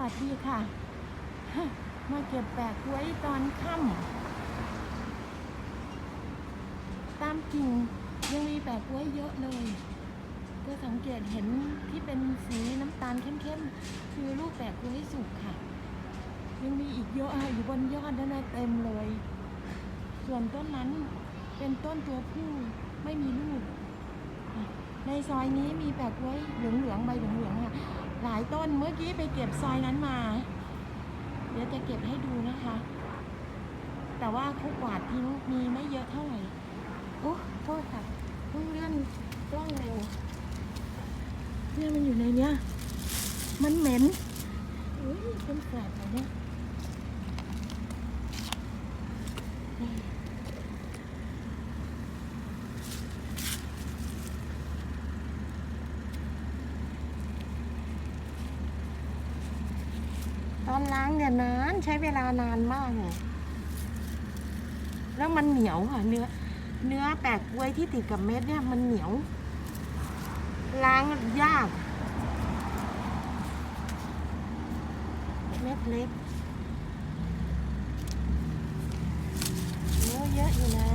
วัสดีค่ะ มาเก็บแปะกล้วยตอนค่ำตามกิ่งยังมีแปะกล้วยเยอะเลย ก็สังเกตเห็นที่เป็นสีน้ำตาลเข้มๆ คือลูกแปะกล้วยสุกค่ะ ยังมีอีกเยอะอยู่บนยอดนั่นนะเต็มเลย ส่วนต้นนั้นเป็นต้นตัวผู้ไม่มีลูก ในซอยนี้มีแปะกล้วยเหลืองๆใบเหลืองๆอะ หลายต้นเมื่อกี้ไปเก็บซอยนั้นมา เดี๋ยวจะเก็บให้ดูนะคะ แต่ว่าเขากวาดทิ้งมีไม่เยอะเท่าไหร่โอ้โทษค่ะเพิ่งเลื่อนกล้องเร็วเนี่ยมันอยู่ในเนี้ย มันเหม็นอุ้ยเป็นแสบเลยเนี่ยนี่ตอน ล้างเนี่ยนานใช้เวลานานมากเลยแล้วมันเหนียวค่ะ เนื้อ เนื้อแปะกล้วยที่ติดกับเม็ดเนี่ยมันเหนียว ล้างยาก เม็ดเล็กเนื้อเยอะอยู่นะ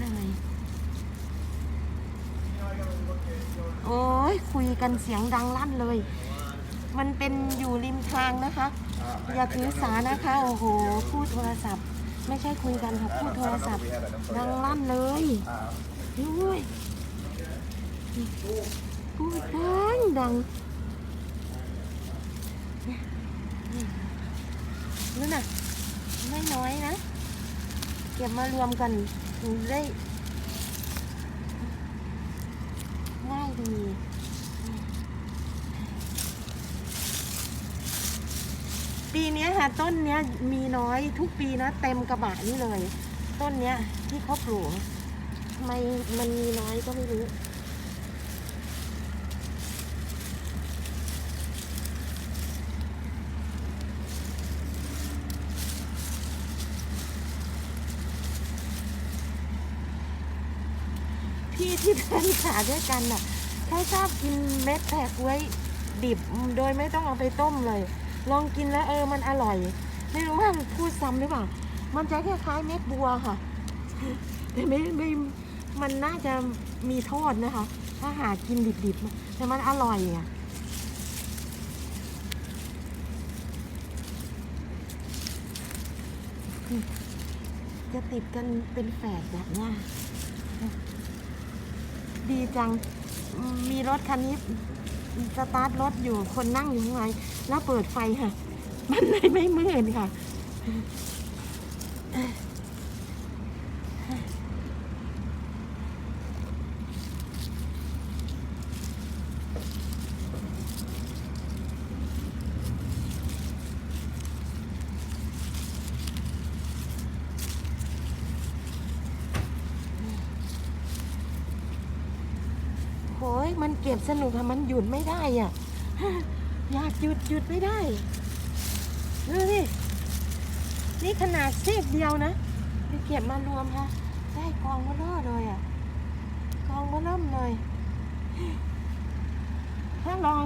เลย โอ้ยคุยกันเสียงดังลั่นเลย มันเป็นอยู่ริมทางนะคะ อย่าถือสานะคะ โอ้โห พูดโทรศัพท์ ไม่ใช่คุยกันค่ะพูดโทรศัพท์ ดังลั่นเลยด้วยพูดดังดังนั่นน่ะไม่น้อยนะ เก็บมารวมกัน ได้ง่ายดีปีนี้ค่ะต้นเนี้ยมีน้อยทุกปีนะเต็มกระบะนี่เลย ต้นเนี้ยที่เขาปลูกทำไมมันมีน้อยก็ไม่รู้ พี่ที่เป็นขาด้วยกันน่ะเขาชอบกินเม็ดแผกไว้ดิบโดยไม่ต้องเอาไปต้มเลย ลองกินแล้วเออมันอร่อย ไม่รู้ว่าพูดซ้ำหรือเปล่า มันจะคล้ายๆเม็ดบัวค่ะ แต่ไม่ไม่มันน่าจะมีโทษนะคะ ถ้าหากินดิบๆ แต่มันอร่อยอะจะติดกันเป็นแฝดแบบนี้ ดีจัง มีรถคันนี้สตาร์ทรถอยู่คนนั่งอยู่ข้างในแล้วเปิดไฟค่ะ มันเลยไม่มืดค่ะ ยมันเก็บสนุกค่ะมันหยุดไม่ได้อะ อยากหยุดหยุดไม่ได้ดูสินี่ขนาดซีกเดียวนะไปเก็บมารวมค่ะได้กองเบลอเลยอะ กองเบล่มเลย ถ้าลอง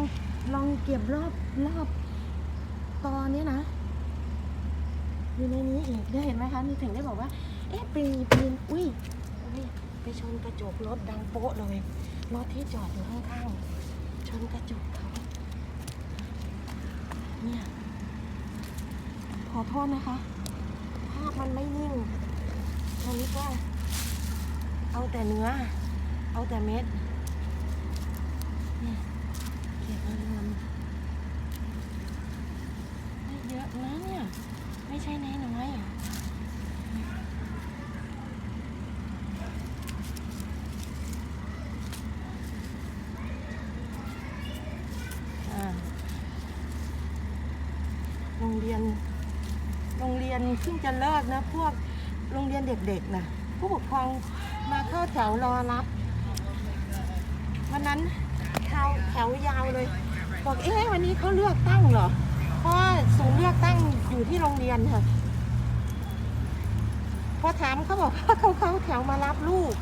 ลองเก็บรอบรอบตอนนี้นะอยู่ในนี้อีกได้เห็นไหมคะนี่ถึงได้บอกว่า เอ๊ะปีนปีนอุ้ยอุ้ยไปชนกระจกรถดังโป๊ะเลย รถที่จอดอยู่ข้างๆชนกระจกเขาเนี่ยขอโทษนะคะ ภาพมันไม่นิ่งตอนนี้ก็เอาแต่เนื้อ เอาแต่เม็ดเนี่ยเก็บมารวมไม่เยอะนะเนี่ย ไม่ใช่น้อยๆอะ อ่าโรียน โรงเรียนเพิ่งจะเลิกนะพวกโรงเรียนเด็กๆนะผู้ปกครองมาเข้าแถวรอรับวันนั้นแถวแถวยาวเลย บอกเอ๊ะวันนี้เขาเลือกตั้งเหรอเพราะว่าศูนย์เลือกตั้งอยู่ที่โรงเรียนค่ะพอถามเขาบอกว่าเขาเข้าแถวมารับลูก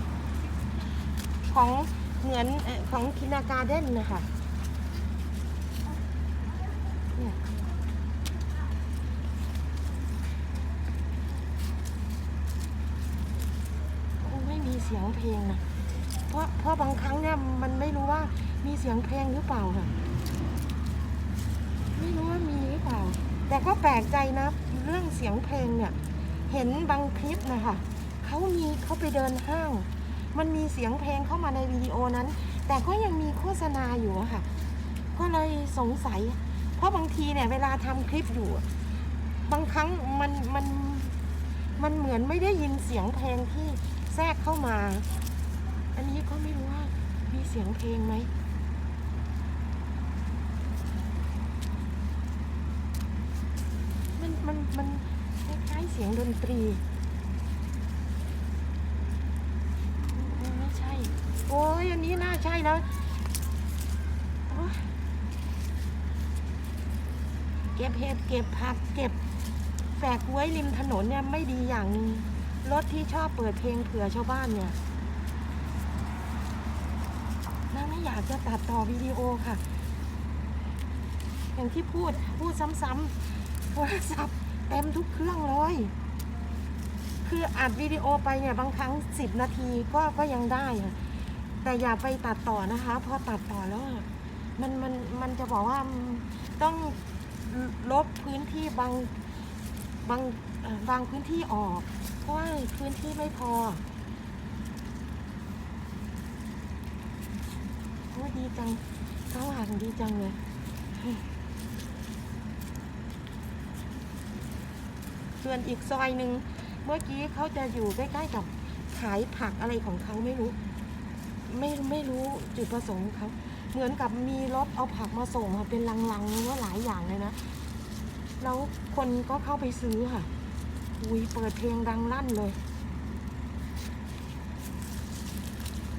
ของเหมือนของคินาการเด้นนะคะเนี่ยโอ้ไม่มี เสียงเพลงนะเพราะเพราะบางครั้งเนี่ยมันไม่รู้ว่ามีเสียงเพลงหรือเปล่าค่ะ ไม่รู้ว่ามีหรือเปล่า แต่ก็แปลกใจนะ เรื่องเสียงเพลงเนี่ย เห็นบางคลิปนะคะเขามีเขาไปเดินห้าง มันมีเสียงเพลงเข้ามาในวิดีโอนั้น แต่ก็ยังมีโฆษณาอยู่ค่ะ ก็เลยสงสัย เพราะบางทีเนี่ยเวลาทำคลิปอยู่ บางครั้งมันมันมันเหมือนไม่ได้ยินเสียงเพลงที่ แทรกเข้ามา อันนี้ก็ไม่รู้ว่ามีเสียงเพลงไหมมันมันมันคล้ายเสียงดนตรีไม่ใช่ โอ้ยอันนี้น่าใช่แล้วเก็บเห็ดเก็บผักเก็บแฝกไว้ริมถนนเนี่ยไม่ดีอย่างนึง รถที่ชอบเปิดเพลงเผื่อชาวบ้านเนี่ยน่าไม่อยากจะตัดต่อวิดีโอค่ะ อย่างที่พูดพูดซ้ำๆโทรศัพท์เต็มทุกเครื่องเลยคืออัดวิดีโอไปเนี่ยบางครั้งสิบนาทีก็ก็ยังได้อะแต่อย่าไปตัดต่อนะคะพราะตัดต่อแล้วมันมันมันจะบอกว่าต้องลบพื้นที่บางบางบางพื้นที่ออก เพราะว่าพื้นที่ไม่พอโอ้ดีจังเขาหางดีจังเลยส่วนอีกซอยหนึ่งเมื่อกี้เขาจะอยู่ใกล้ๆกับขายผักอะไรของเขาไม่รู้ ไม่ไม่รู้จุดประสงค์เขาเหมือนกับมีรถเอาผักมาส่งค่ะเป็นลังๆว่าหลายอย่างเลยนะ แล้วคนก็เข้าไปซื้อค่ะ อุ้ยเปิดเพลงดังลั่นเลย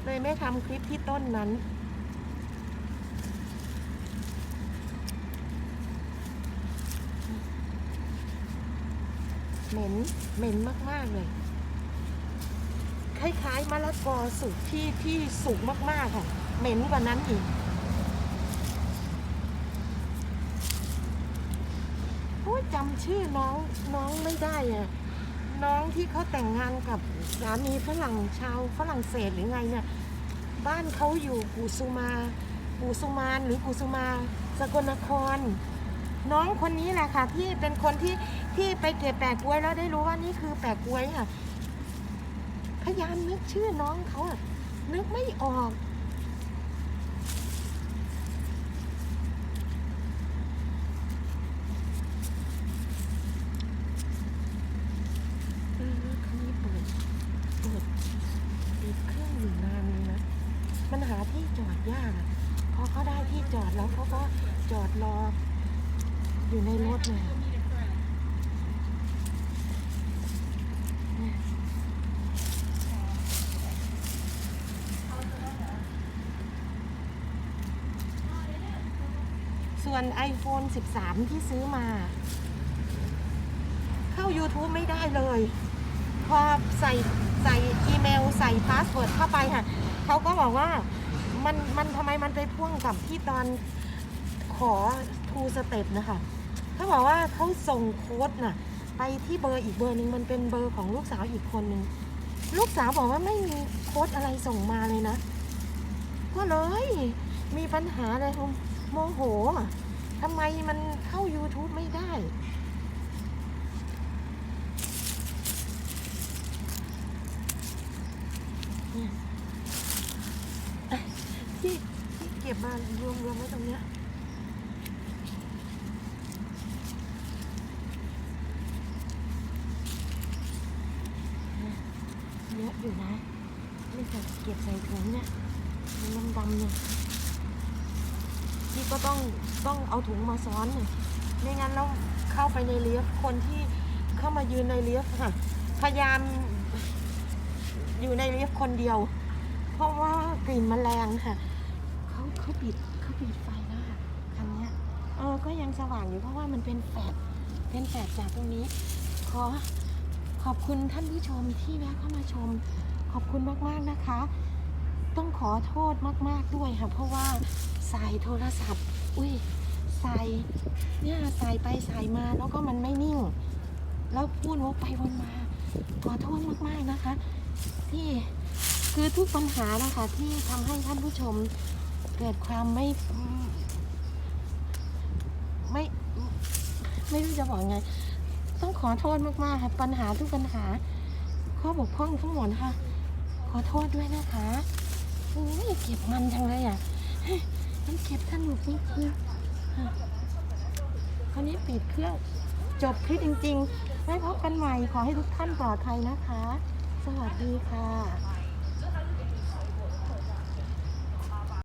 เลยไม่ทำคลิปที่ต้นนั้น เหม็น เหม็นมาก ๆ เลย คล้าย ๆมะละกอสุกที่ที่สุกมาก ๆ ค่ะ เหม็นกว่านั้นอีกโอ้ย จำชื่อน้องน้องไม่ได้อะน้องที่เขาแต่งงานกับสามีฝรั่งชาวฝรั่งเศสหรือไงเนี่ยบ้านเขาอยู่กุสุมากุสุมานหรือกุสุมา สกลนคร น้องคนนี้แหละค่ะ ที่เป็นคนที่ที่ไปเก็บแปะกล้วยแล้วได้รู้ว่านี่คือแปะกล้วยค่ะพยายามนึกชื่อน้องเขาอะนึกไม่ออก เออคันนี้เปิดเปิดปิดเครื่องอยู่นานเลยนะ มันหาที่จอดยากอะพอเขาได้ที่ จอดแล้วเขาก็จอดรออยู่ในรถเลยส่วน iPhone 13 ที่ซื้อมา เข้า YouTube ไม่ได้เลย พอใส่ใส่อีเมลใส่พาสเวิร์ดเข้าไปค่ะ เขาก็บอกว่า มันมันทำไมมันไปพ่วงกับที่ตอนขอ two step นะคะเขาบอกว่าเขาส่งโค้ดน่ะ ไปที่เบอร์อีกเบอร์หนึ่งมันเป็นเบอร์ของลูกสาวอีกคนหนึ่งลูกสาวบอกว่าไม่มีโค้ดอะไรส่งมาเลยนะ ก็เลยมีปัญหาเลยโมโหทำไมมันเข้า YouTube ไม่ได้ เนี่ยเอ้ยที่ ที่เก็บมารวมรวมๆไว้ตรงเนี้ยเยอะอยู่นะนี่ใส่เก็บใส่ถุงเนี่ยมันดำๆเนี่ยที่ก็ต้องต้องเอาถุงมาซ้อนเนี่ยไม่งั้นเราเข้าไปในเลียฟคนที่เข้ามายืนในเลียฟค่ะ พยายามอยู่ในเลิฟคนเดียว เพราะว่ากลิ่นแมลงค่ะ เขาเขาปิดเขาปิดไฟแล้วค่ะคันนี้เออก็ยังสว่างอยู่เพราะว่ามันเป็นแฟลชเป็นแฟลชจากตรงนี้ ขอขอบคุณท่านผู้ชมที่แวะเข้ามาชม ขอบคุณมากๆนะคะ ต้องขอโทษมากๆด้วยค่ะ เพราะว่าสายโทรศัพท์ อุ้ยสายเนี่ยสายไปสายมาแล้วก็มันไม่นิ่ง แล้วพูดวกไปวนมา ขอโทษมากๆนะคะ ที่คือทุกปัญหานะคะที่ทำให้ท่านผู้ชม เกิดความไม่ ไม่ ไม่รู้จะบอกไง ต้องขอโทษมากๆค่ะปัญหาทุกปัญหา ข้อบกพร่องทั้งหมดค่ะ ขอโทษด้วยนะคะโอ้ยเก็บมันจังเลยอะมันเก็บสนุกจริงๆอะคราวนี้ปิดเครื่องจบคลิปจริง ๆ ไว้พบกันใหม่ ขอให้ทุกท่านปลอดภัยนะคะ สวัสดีค่ะ